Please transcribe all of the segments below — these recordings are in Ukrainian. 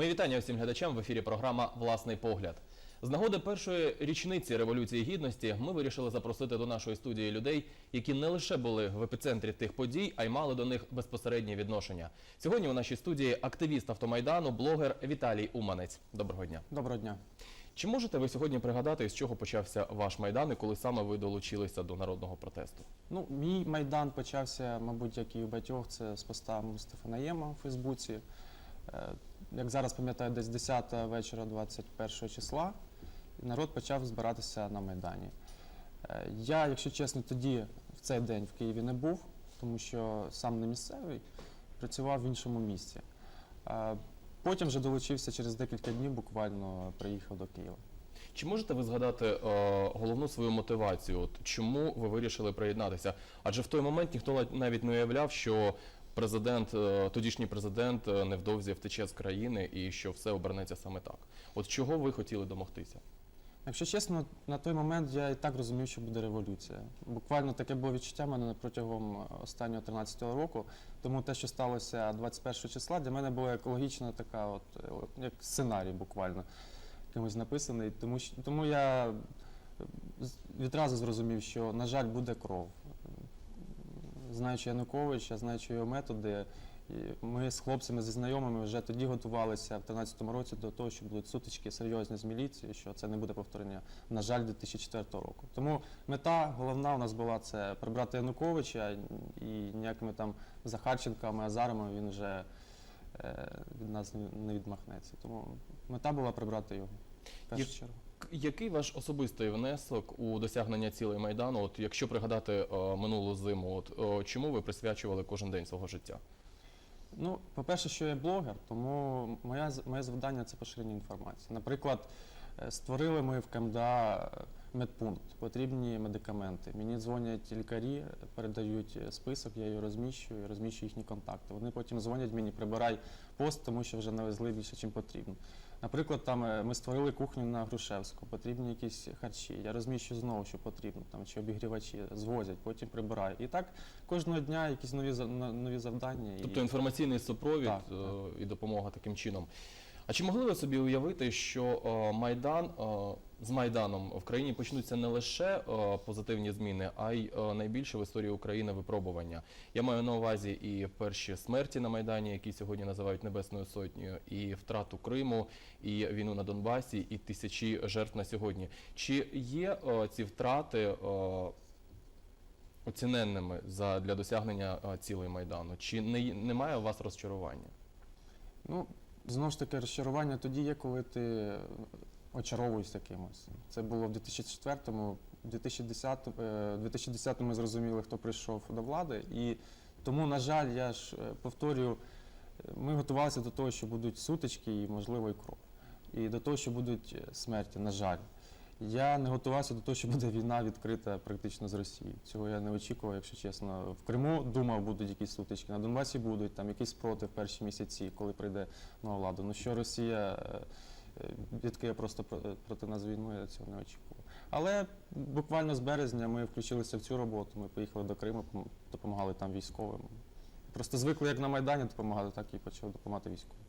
Мої вітання всім глядачам в ефірі програма Власний погляд. З нагоди першої річниці Революції Гідності ми вирішили запросити до нашої студії людей, які не лише були в епіцентрі тих подій, а й мали до них безпосереднє відношення. Сьогодні у нашій студії активіст автомайдану, блогер Віталій Уманець. Доброго дня. Доброго дня. Чи можете ви сьогодні пригадати, з чого почався ваш майдан і коли саме ви долучилися до народного протесту? Ну, мій майдан почався, мабуть, як і у багатьох, це з поста Мустафа Наєма у Фейсбуці. Як зараз пам'ятаю, десь 10 вечора 21 числа народ почав збиратися на Майдані. Е, Я, якщо чесно, тоді в цей день в Києві не був, тому що сам не місцевий, працював в іншому місці. Е, Потім вже долучився через декілька днів, буквально приїхав до Києва. Чи можете ви згадати е, головну свою мотивацію? От чому ви вирішили приєднатися? Адже в той момент ніхто навіть не уявляв, що президент, е, тодішній президент е, невдовзі втече з країни і що все обернеться саме так. От чого ви хотіли домогтися? Якщо чесно, на той момент я і так розумів, що буде революція. Буквально таке було відчуття в мене протягом е, останнього 13-го року. Тому те, що сталося 21 числа, для мене була екологічна така, от, як сценарій, буквально якимось написаний. Тому, тому я відразу зрозумів, що, на жаль, буде кров. Знаючи Януковича, знаючи його методи, ми з хлопцями, зі знайомими вже тоді готувалися в 2013 році до того, що будуть сутички серйозні з міліцією, що це не буде повторення, на жаль, 2004 року. Тому мета головна у нас була це прибрати Януковича і ніякими там Захарченками, Азарами він вже е, від нас не- не відмахнеться. Тому мета була прибрати його. В першу чергу. Який ваш особистий внесок у досягнення цілей майдану? От якщо пригадати е, минулу зиму, от е, чому ви присвячували кожен день свого життя? Ну, по-перше, що я блогер, тому моя, моє завдання це поширення інформації. Наприклад, е, створили ми в КМДА медпункт, потрібні медикаменти. Мені дзвонять лікарі, передають список, я його розміщую, розміщую їхні контакти. Вони потім дзвонять мені, прибирай пост, тому що вже навезли більше, ніж потрібно. Наприклад, там е, ми створили кухню на Грушевську, потрібні якісь харчі. Я розміщую знову, що потрібно, там чи обігрівачі, звозять, потім прибираю. І так кожного дня якісь нові нові завдання. і- Тобто інформаційний супровід Так, е, так. і допомога таким чином. А чи могли ви собі уявити, що е, Майдан е, з Майданом в країні почнуться не лише е, позитивні зміни, а й найбільше в історії України випробування? Я маю на увазі і перші смерті на Майдані, які сьогодні називають Небесною Сотнею, і втрату Криму, і війну на Донбасі, і тисячі жертв на сьогодні. Чи є ці втрати? Оціненними за для досягнення цілей майдану, чи не немає у вас розчарування? Ну, знову ж таки, розчарування тоді є, коли ти очаровуєшся кимось. Це було в 2004-му, в 2010, е, 2010-му ми зрозуміли, хто прийшов до влади. І тому, на жаль, я ж е, повторюю, ми готувалися до того, що будуть сутички і, можливо, і кров. І до того, що будуть е, смерті, на жаль. Я не готувався до того, що буде війна відкрита практично з Росією. Цього я не очікував, якщо чесно. В Криму думав, будуть якісь сутички. На Донбасі будуть там якісь спротив перші місяці, коли прийде нова влада. Ну що Росія е, е, відкриє просто про- проти нас війну, я цього не очікував. Але буквально з березня ми включилися в цю роботу. Ми поїхали до Криму, допомагали там військовим. Просто звикли, як на Майдані допомагали, так і почали допомагати військовим.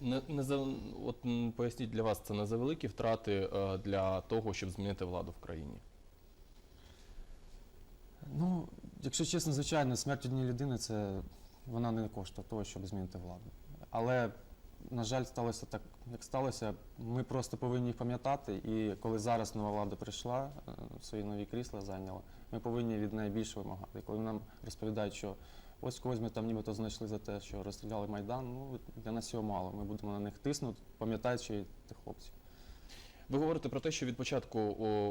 Не, не за от поясніть для вас, це не за великі втрати е, для того, щоб змінити владу в країні. Ну, якщо чесно, звичайно, смерть однієї людини це вона не коштує того, щоб змінити владу. Але, на жаль, сталося так, як сталося. Ми просто повинні їх пам'ятати. І коли зараз нова влада прийшла, е, свої нові крісла зайняла, ми повинні від неї більше вимагати. Коли нам розповідають, що ось когось ми там нібито знайшли за те, що розстріляли Майдан, ну для нас цього мало. Ми будемо на них тиснути, пам'ятаючи тих хлопців. Ви говорите про те, що від початку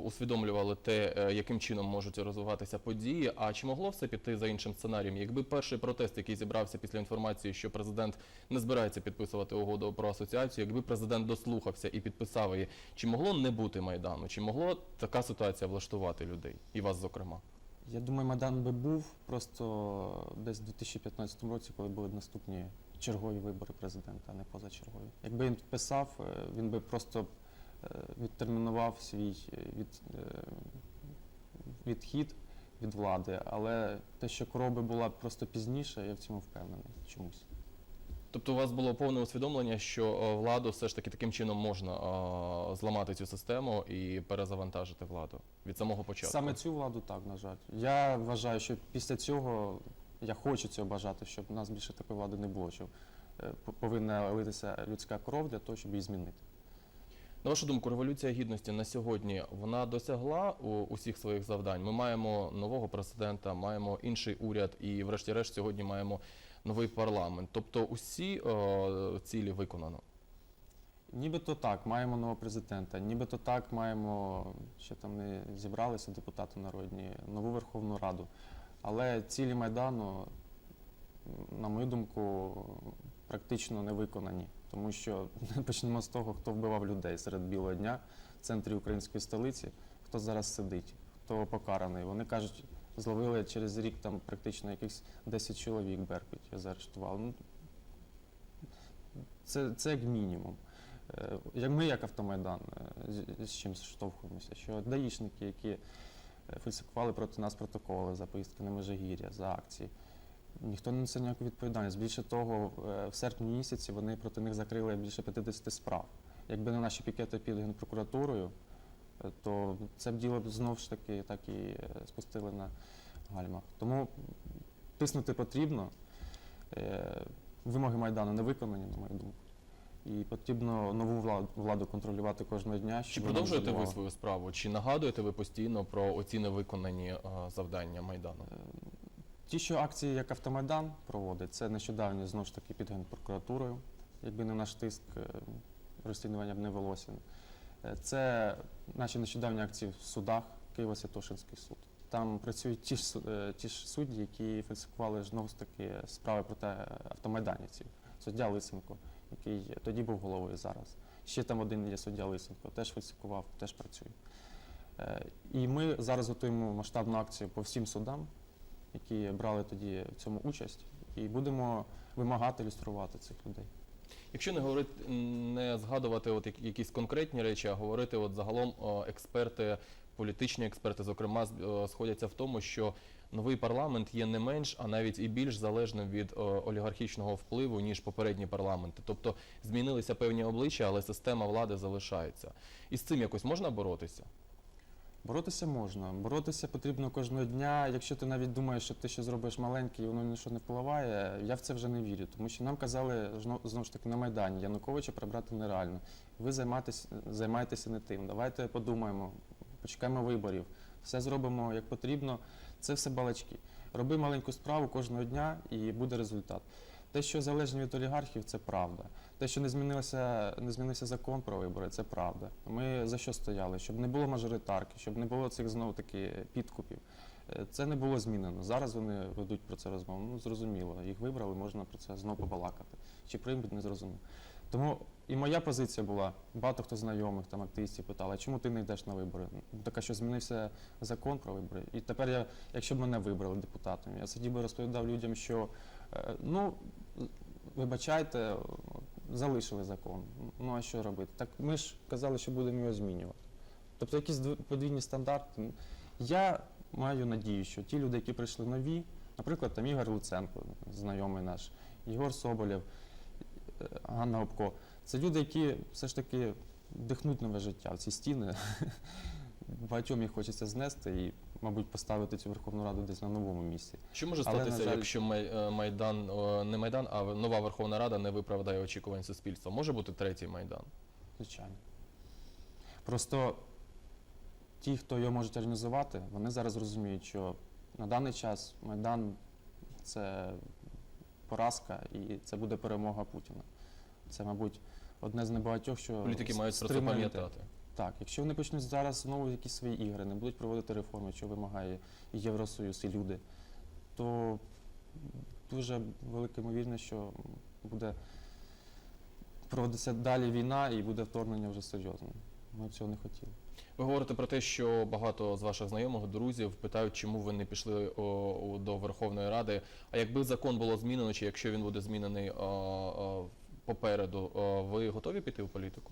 усвідомлювали те, е, яким чином можуть розвиватися події. А чи могло все піти за іншим сценарієм? Якби перший протест, який зібрався після інформації, що президент не збирається підписувати угоду про асоціацію, якби президент дослухався і підписав її, чи могло не бути майдану? Чи могло така ситуація влаштувати людей і вас, зокрема? Я думаю, Майдан би був просто десь у 2015 році, коли були наступні чергові вибори президента, а не позачергові. Якби він підписав, е, він би просто е, відтермінував свій е, від, відхід від влади, але те, що короби була просто пізніше, я в цьому впевнений чомусь. Тобто у вас було повне усвідомлення, що е, владу все ж таки таким чином можна е, зламати цю систему і перезавантажити владу від самого початку. Саме цю владу так, на жаль. Я вважаю, що після цього я хочу цього бажати, щоб у нас більше такої влади не було. Що е, повинна литися людська кров для того, щоб її змінити. На вашу думку, революція гідності на сьогодні вона досягла усіх своїх завдань. Ми маємо нового президента, маємо інший уряд, і, врешті-решт, сьогодні маємо новий парламент. Тобто, усі е, цілі виконано. Нібито так, маємо нового президента, нібито так маємо, ще там не зібралися депутати народні, нову Верховну Раду. Але цілі Майдану, на мою думку, практично не виконані. Тому що почнемо з того, хто вбивав людей серед білого дня в центрі української столиці, хто зараз сидить, хто покараний. Вони кажуть, зловили через рік там практично якихось 10 чоловік Беркуті заарештували. Ну, це, це як мінімум. Е, Як ми, як автомайдан, е, з- з чим штовхуємося, що даїшники, які е, фальсифікували проти нас протоколи за поїздки на Межигір'я, за акції, ніхто не несе ніяку відповідальність. Більше того, е, в серпні місяці вони проти них закрили більше 50 справ. Якби не наші пікети під генпрокуратурою, е, то це б діло б знову ж таки так і е, спустили на гальмах. Тому тиснути потрібно. Вимоги Майдану не виконані, на мою думку. І потрібно нову владу, владу контролювати кожного дня. Щоб вона продовжуєте ви свою справу? Чи нагадуєте ви постійно про оці невиконані завдання майдану? Ті, що акції, як Автомайдан проводить, це нещодавні знову ж таки під генпрокуратурою. Якби не наш тиск, е, розслідування б не велося. Е, Це наші нещодавні акції в судах, Києво-Святошинський суд. Там працюють ті ж, е, ті ж судді, які фальсифікували знову ж таки справи проти автомайданівців. Суддя Лисенко, який тоді був головою зараз. Ще там один є суддя Лисенко, теж фальсифікував, теж працює. І ми зараз готуємо масштабну акцію по всім судам, які брали тоді в цьому участь, і будемо вимагати люструвати цих людей. Якщо не говорити, не згадувати от якісь конкретні речі, а говорити от загалом експерти, політичні експерти, зокрема, сходяться в тому, що новий парламент є не менш, а навіть і більш залежним від олігархічного впливу ніж попередні парламенти. Тобто змінилися певні обличчя, але система влади залишається. І з цим якось можна боротися? Боротися можна. Боротися потрібно кожного дня. Якщо ти навіть думаєш, що ти ще зробиш маленьке і воно нічого не впливає, я в це вже не вірю. Тому що нам казали знову ж таки на Майдані, Януковича прибрати нереально. Ви займаєтесь, займаєтеся не тим. Давайте подумаємо, почекаємо виборів, все зробимо як потрібно. Це все балачки. Роби маленьку справу кожного дня і буде результат. Те, що залежні від олігархів, це правда. Те, що не змінилося, не змінився закон про вибори, це правда. Ми за що стояли? Щоб не було мажоритарки, щоб не було цих знову таки підкупів. Е, Це не було змінено. Зараз вони ведуть про це розмову. Ну зрозуміло, їх вибрали, можна про це знову побалакати. Чи приймуть, не зрозуміло. Тому і моя позиція була, багато хто знайомих, там активістів питали, чому ти не йдеш на вибори? Ну, Така, що змінився закон про вибори. І тепер я, якщо б мене вибрали депутатом, я сидів би розповідав людям, що е, ну вибачайте, залишили закон. Ну а що робити? Так ми ж казали, що будемо його змінювати. Тобто якісь дв- подвійні стандарти. Я маю надію, що ті люди, які прийшли нові, наприклад, там Ігор Луценко, знайомий наш, Єгор Соболєв, е, Ганна Обко, це люди, які все ж таки вдихнуть нове життя в ці стіни. Багатьом їх хочеться знести і, мабуть, поставити цю Верховну Раду десь на новому місці. Що може Але, на статися, жаль- якщо Май- е, Майдан, не Майдан, а нова Верховна Рада не виправдає очікувань суспільства? Може бути третій Майдан? Звичайно. Просто ті, хто його можуть організувати, вони зараз розуміють, що на даний час Майдан це поразка і це буде перемога Путіна. Це, мабуть, одне з небагатьох, що Політики мають про це стримує пам'ятати. Так, якщо вони почнуть зараз знову якісь свої ігри, не будуть проводити реформи, що вимагає і Євросоюз, і люди, то дуже велика ймовірність, що буде проводитися далі війна і буде вторгнення вже серйозне. Ми б цього не хотіли. Ви говорите про те, що багато з ваших знайомих, друзів питають, чому ви не пішли о, о, до Верховної Ради. А якби закон було змінено, чи якщо він буде змінений о, о, попереду, о, ви готові піти в політику?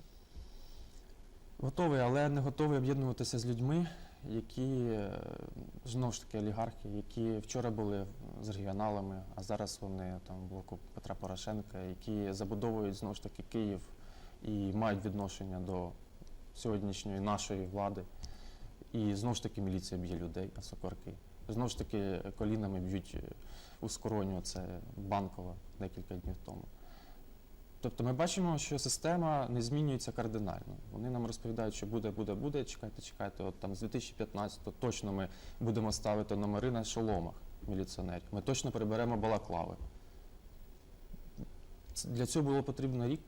Готовий, але не готовий об'єднуватися з людьми, які е, знову ж таки олігархи, які вчора були з регіоналами, а зараз вони там блоку Петра Порошенка, які забудовують знову ж таки Київ і мають відношення до сьогоднішньої нашої влади. І знову ж таки міліція б'є людей, а сокорки. Знову ж таки колінами б'ють е, у скороню, це Банкова декілька днів тому. Тобто ми бачимо, що система не змінюється кардинально. Вони нам розповідають, що буде, буде, буде. Чекайте, чекайте. От там з 2015-го точно ми будемо ставити номери на шоломах міліціонерів. Ми точно приберемо балаклави. Для цього було потрібно рік.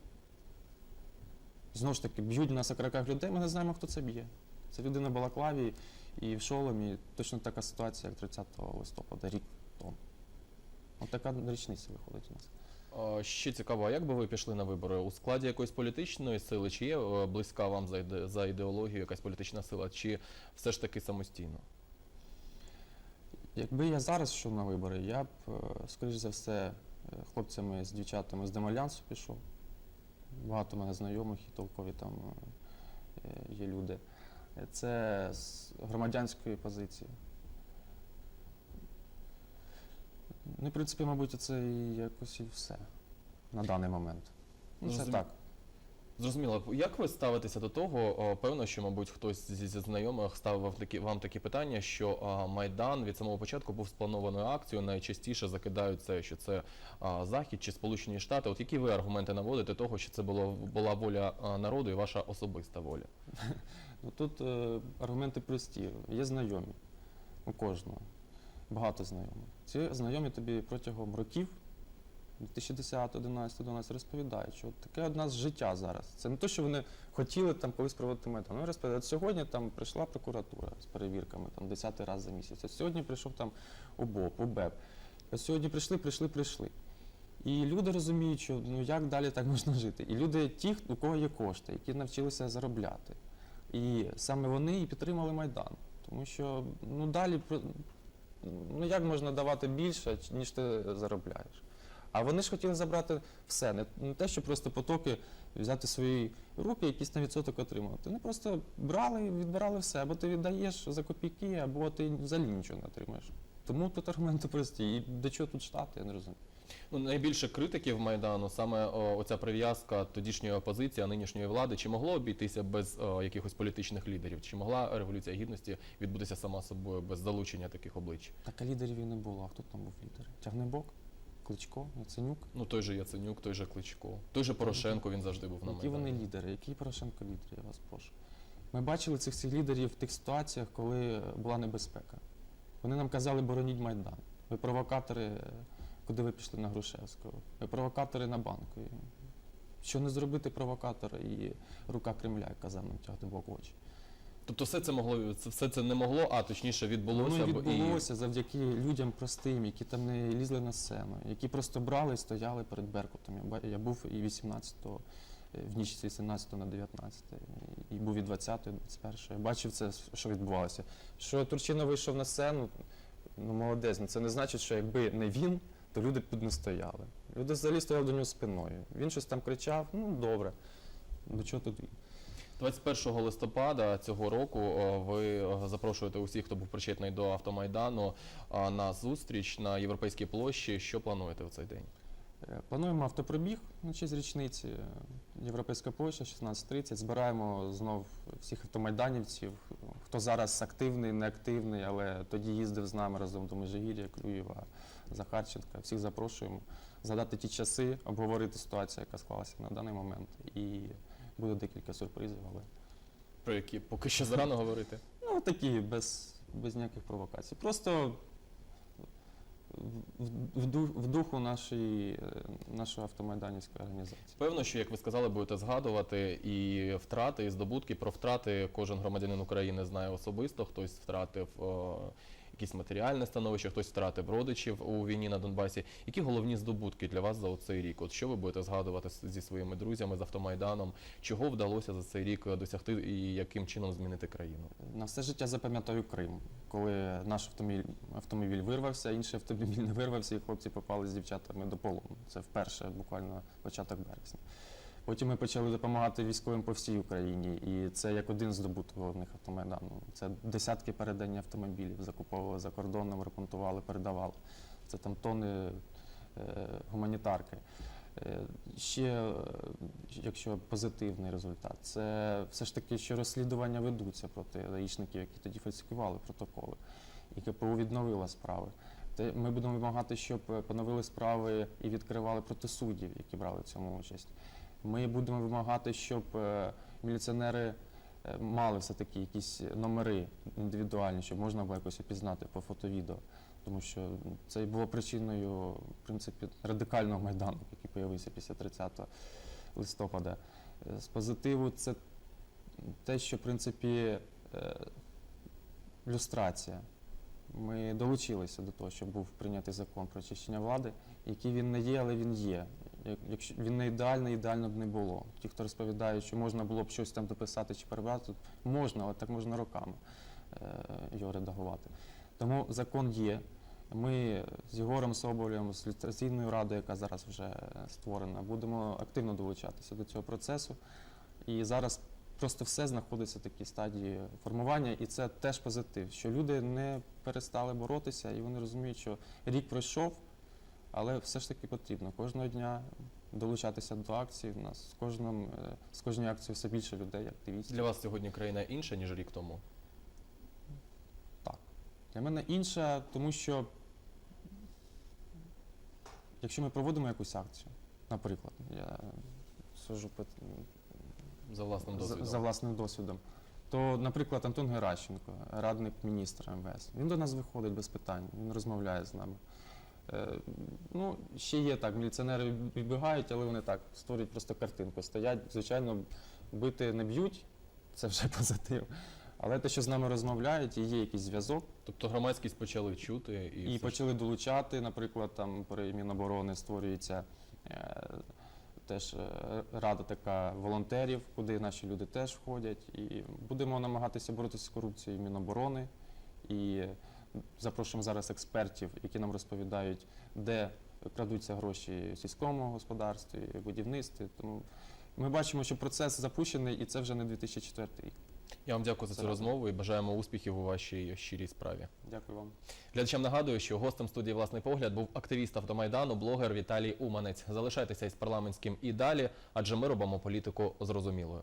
Знову ж таки, б'ють на сокраках людей, ми не знаємо, хто це б'є. Це людина в балаклаві і в шоломі. Точно така ситуація, як 30 листопада, рік тому. От така річниця виходить у нас. Ще цікаво, а як би ви пішли на вибори? У складі якоїсь політичної сили, чи є е, близька вам за, за ідеологію якась політична сила, чи все ж таки самостійно? Якби я зараз йшов на вибори, я б, е, скоріш за все, е, хлопцями з дівчатами з Демальянсу пішов. Багато в мене знайомих і толкові там є люди. Це з громадянської позиції. Ну, в принципі, мабуть, це і якось і все на даний момент. Ну, це Зрозумів- так. Зрозуміло, як ви ставитеся до того? О, Певно, що, мабуть, хтось зі, зі знайомих ставив такі вам такі питання, що а, Майдан від самого початку був спланованою акцією. Найчастіше закидають це, що це а, Захід чи Сполучені Штати. От які ви аргументи наводите того, що це було була воля а, народу і ваша особиста воля? Ну, тут е, аргументи прості. Є знайомі у кожного. Багато знайомих. Ці знайомі тобі протягом років, 2010, 11, 12, розповідають, що таке од нас життя зараз. Це не те, що вони хотіли там колись проводити метод. Вони розповідають, от сьогодні там прийшла прокуратура з перевірками там 10 раз за місяць. От сьогодні прийшов там УБОП, УБЕП. От сьогодні прийшли, прийшли, прийшли. І люди розуміють, що ну як далі так можна жити. І люди, ті, у кого є кошти, які навчилися заробляти. І саме вони і підтримали Майдан. Тому що ну далі ну як можна давати більше, ніж ти заробляєш. А вони ж хотіли забрати все, не, те, що просто потоки взяти в свої руки, якийсь на відсоток отримувати. Вони просто брали і відбирали все, або ти віддаєш за копійки, або ти взагалі нічого не отримаєш. Тому тут аргументи прості. І до чого тут штати, я не розумію. Ну, найбільше критиків Майдану саме о, оця прив'язка тодішньої опозиції, а нинішньої влади. Чи могло обійтися без о, якихось політичних лідерів? Чи могла революція гідності відбутися сама собою без залучення таких облич? Так а лідерів і не було. А хто там був лідер? Тягнебок, Кличко, Яценюк. Ну той же Яценюк, той же Кличко, той же Порошенко. Він завжди був на Які Майдані. вони лідери? Які Порошенко лідери, я вас прошу. Ми бачили цих всіх лідерів в тих ситуаціях, коли була небезпека. Вони нам казали, бороніть Майдан. Ви провокатори, е, куди ви пішли на Грушевського. Провокатори на банку. Що не зробити провокатора і рука Кремля, як казав нам Тягнебок в очі. Тобто все це могло все це не могло, а точніше відбулося. Воно відбулося завдяки людям простим, які там не лізли на сцену, які просто брали і стояли перед Беркутом. Я, був і 18-го, е, в ніч з 18 на 19, і був і 20 і 21 Я бачив це, що відбувалося. Що Турчинов вийшов на сцену, ну молодець, ну це не значить, що якби не він, то люди б тут не стояли. Люди взагалі стояли до нього спиною. Він щось там кричав, ну добре. До чого тут він? 21 листопада цього року ви запрошуєте усіх, хто був причетний до автомайдану, на зустріч на європейській площі. Що плануєте в цей день? Е, Плануємо автопробіг на честь річниці. е, Європейська площа 16.30. Збираємо знов всіх автомайданівців, хто зараз активний, неактивний, але тоді їздив з нами разом до Межигір'я, Клюєва, Захарченка. Всіх запрошуємо згадати ті часи, обговорити ситуацію, яка склалася на даний момент. І буде декілька сюрпризів, але Про які поки що зарано говорити? ну такі без, без ніяких провокацій. Просто в, ду- в духу нашої, е, нашої автомайданівської організації. Певно, що як ви сказали, будете згадувати і втрати, і здобутки. Про втрати кожен громадянин України знає особисто. Хтось втратив о, якесь матеріальне становище, хтось втратив родичів у війні на Донбасі. Які головні здобутки для вас за цей рік? От що ви будете згадувати зі своїми друзями з автомайданом? Чого вдалося за цей рік досягти і яким чином змінити країну? На все життя запам'ятаю Крим, коли наш автомобіль, автомобіль вирвався, інший автомобіль не вирвався, і хлопці попали з дівчатами до полону. Це вперше, буквально початок березня. Потім ми почали допомагати військовим по всій Україні, і це як один здобуток головних автомайдану. Це десятки передань автомобілів, закуповували за кордоном, ремонтували, передавали. Це там тони е, гуманітарки. Е, Ще, е, якщо позитивний результат, це все ж таки, що розслідування ведуться проти гаїшників, які тоді фальсифікували протоколи. І КПУ відновила справи. Ми будемо вимагати, щоб поновили справи і відкривали проти суддів, які брали цьому участь. Ми будемо вимагати, щоб е, міліціонери е, мали все-таки якісь номери індивідуальні, щоб можна було якось опізнати по фото-відео. Тому що це і було причиною в принципі, радикального майдану, який з'явився після 30 листопада. Е, З позитиву це те, що в принципі люстрація. Ми долучилися до того, щоб був прийнятий закон про очищення влади, який він не є, але він є. Як- Якщо він не ідеальний, ідеально б не було. Ті, хто розповідають, що можна було б щось там дописати чи перебрати, можна, але так можна роками е, його редагувати. Тому закон є. Ми з Єгором Соболєм, з люстраційною радою, яка зараз вже створена, будемо активно долучатися до цього процесу. І зараз просто все знаходиться в такій стадії формування, і це теж позитив, що люди не перестали боротися, і вони розуміють, що рік пройшов, але все ж таки потрібно кожного дня долучатися до акцій. У нас з кожним е, з кожною акцією все більше людей, активістів. Для вас сьогодні країна інша, ніж рік тому. Так. Для мене інша, тому що якщо ми проводимо якусь акцію, наприклад, я сужу по- За власним за, за власним досвідом, то, наприклад, Антон Геращенко, радник міністра МВС, він до нас виходить без питань, він розмовляє з нами. Е, ну, ще є так, міліціонери відбігають, але вони так створюють просто картинку. Стоять, звичайно, бити не б'ють, це вже позитив. Але те, що з нами розмовляють, і є якийсь зв'язок, Тобто громадськість почали чути і, і, все почали долучати, наприклад, там при Міноборони створюється е, теж е, рада така волонтерів, куди наші люди теж входять. І будемо намагатися боротися з корупцією Міноборони. І запрошуємо зараз експертів, які нам розповідають, де крадуться гроші в сільському господарстві, в будівництві. Тому ми бачимо, що процес запущений, і це вже не 2004 рік. Я вам дякую за цю розмову і бажаємо успіхів у вашій щирій справі. Дякую вам. Глядачам нагадую, що гостем студії власний погляд був активіст автомайдану, блогер Віталій Уманець. Залишайтеся із парламентським і далі, адже ми робимо політику зрозумілою.